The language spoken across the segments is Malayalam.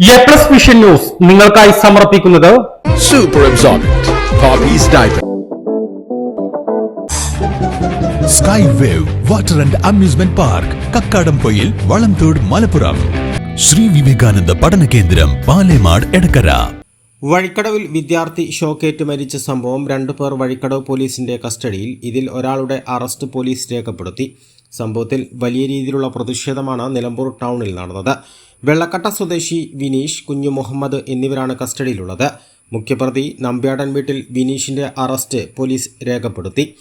എ പ്ലസ് വിഷൻ ന്യൂസ് നിങ്ങൾക്കായി സമർപ്പിക്കുന്നത് Super absorbent. Poppy's diaper. Sky wave water and amusement park Kakkadampoyil Valamthode Malappuram Shri Vivekananda പഠന കേന്ദ്രം പാലേമാട് എടക്കര വഴിക്കടവിൽ വിദ്യാർത്ഥി ഷോക്കേറ്റ് മരിച്ച സംഭവം രണ്ടു പേർ വഴിക്കടവ് പോലീസിന്റെ കസ്റ്റഡിയിൽ ഇതിൽ ഒരാളുടെ അറസ്റ്റ് പോലീസ് രേഖപ്പെടുത്തി സംഭവത്തിൽ വലിയ രീതിയിലുള്ള പ്രതിഷേധമാണ് നിലമ്പൂർ ടൗണിൽ നടന്നത്. വെള്ളക്കട്ട സ്വദേശി വിനീഷ് കുഞ്ഞു മുഹമ്മദ് എന്നിവരാണ് കസ്റ്റഡിയിലുള്ളത്. മുഖ്യപ്രതി നമ്പ്യാടൻ വീട്ടിൽ വിനീഷിന്റെ അറസ്റ്റ് പോലീസ് രേഖപ്പെടുത്തി.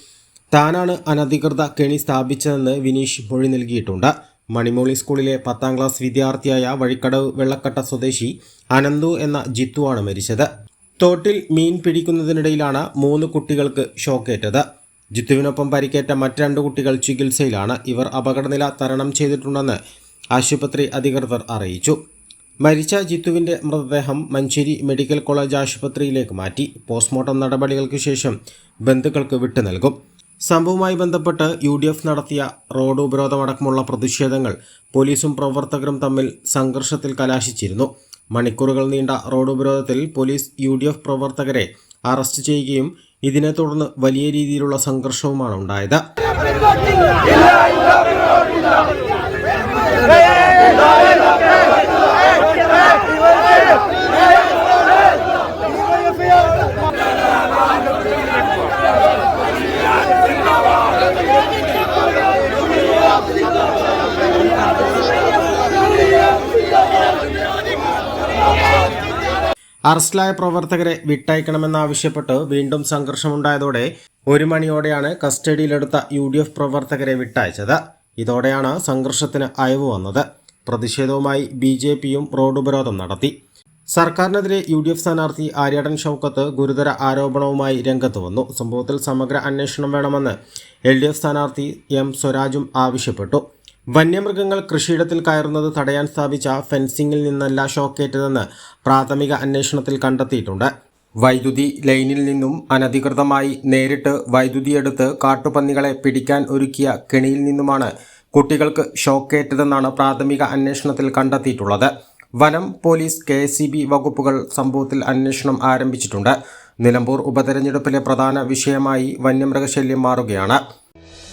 താനാണ് അനധികൃത കെണി സ്ഥാപിച്ചതെന്ന് വിനീഷ് മൊഴി നൽകിയിട്ടുണ്ട്. മണിമോളി സ്കൂളിലെ പത്താം ക്ലാസ് വിദ്യാർത്ഥിയായ വഴിക്കടവ് വെള്ളക്കട്ട സ്വദേശി അനന്തു എന്ന ജിത്തുവാണ് മരിച്ചത്. തോട്ടിൽ മീൻ പിടിക്കുന്നതിനിടയിലാണ് മൂന്ന് കുട്ടികൾക്ക് ഷോക്കേറ്റത്. ജിത്തുവിനൊപ്പം പരിക്കേറ്റ മറ്റ് രണ്ട് കുട്ടികൾ ചികിത്സയിലാണ് ഇവർ അപകടനില തരണം ചെയ്തിട്ടുണ്ടെന്ന് ആശുപത്രി അധികൃതർ അറിയിച്ചു. മരിച്ച ജിത്തുവിന്റെ മൃതദേഹം മഞ്ചേരി മെഡിക്കൽ കോളേജ് ആശുപത്രിയിലേക്ക് മാറ്റി. പോസ്റ്റ്മോർട്ടം നടപടികൾക്ക് ശേഷം ബന്ധുക്കൾക്ക് വിട്ടു നൽകും. സംഭവവുമായി ബന്ധപ്പെട്ട് യു ഡി എഫ് നടത്തിയ റോഡ് ഉപരോധമടക്കമുള്ള പ്രതിഷേധങ്ങൾ പോലീസും പ്രവർത്തകരും തമ്മിൽ സംഘർഷത്തിൽ കലാശിച്ചിരുന്നു. മണിക്കൂറുകൾ നീണ്ട റോഡ് ഉപരോധത്തിൽ പോലീസ് യു പ്രവർത്തകരെ അറസ്റ്റ് ചെയ്യുകയും ഇതിനെ തുടർന്ന് വലിയ രീതിയിലുള്ള സംഘർഷവുമാണ് ഉണ്ടായത്. അറസ്റ്റിലായ പ്രവർത്തകരെ വിട്ടയക്കണമെന്നാവശ്യപ്പെട്ട് വീണ്ടും സംഘർഷമുണ്ടായതോടെ ഒരു മണിയോടെയാണ് കസ്റ്റഡിയിലെടുത്ത യു ഡി എഫ് പ്രവർത്തകരെ വിട്ടയച്ചത്. ഇതോടെയാണ് സംഘർഷത്തിന് അയവ് വന്നത്. പ്രതിഷേധവുമായി ബി ജെ പിയും റോഡ് ഉപരോധം നടത്തി. സർക്കാരിനെതിരെ യു ഡി എഫ് സ്ഥാനാർത്ഥി ആര്യാടൻ ഷൗക്കത്ത് ഗുരുതര ആരോപണവുമായി രംഗത്ത് വന്നു. സംഭവത്തിൽ സമഗ്ര അന്വേഷണം വേണമെന്ന് എൽ ഡി എഫ് സ്ഥാനാർത്ഥി എം സ്വരാജും ആവശ്യപ്പെട്ടു. വന്യമൃഗങ്ങൾ കൃഷിയിടത്തിൽ കയറുന്നത് തടയാൻ സ്ഥാപിച്ച ഫെൻസിംഗിൽ നിന്നല്ല ഷോക്കേറ്റതെന്ന് പ്രാഥമിക അന്വേഷണത്തിൽ കണ്ടെത്തിയിട്ടുണ്ട്. വൈദ്യുതി ലൈനിൽ നിന്നും അനധികൃതമായി നേരിട്ട് വൈദ്യുതി എടുത്ത് കാട്ടുപന്നികളെ പിടിക്കാൻ ഒരുക്കിയ കെണിയിൽ നിന്നുമാണ് കുട്ടികൾക്ക് ഷോക്കേറ്റതെന്നാണ് പ്രാഥമിക അന്വേഷണത്തിൽ കണ്ടെത്തിയിട്ടുള്ളത്. വനം പോലീസ് കെ വകുപ്പുകൾ സംഭവത്തിൽ അന്വേഷണം ആരംഭിച്ചിട്ടുണ്ട്. നിലമ്പൂർ ഉപതെരഞ്ഞെടുപ്പിലെ പ്രധാന വിഷയമായി വന്യമൃഗശല്യം മാറുകയാണ്.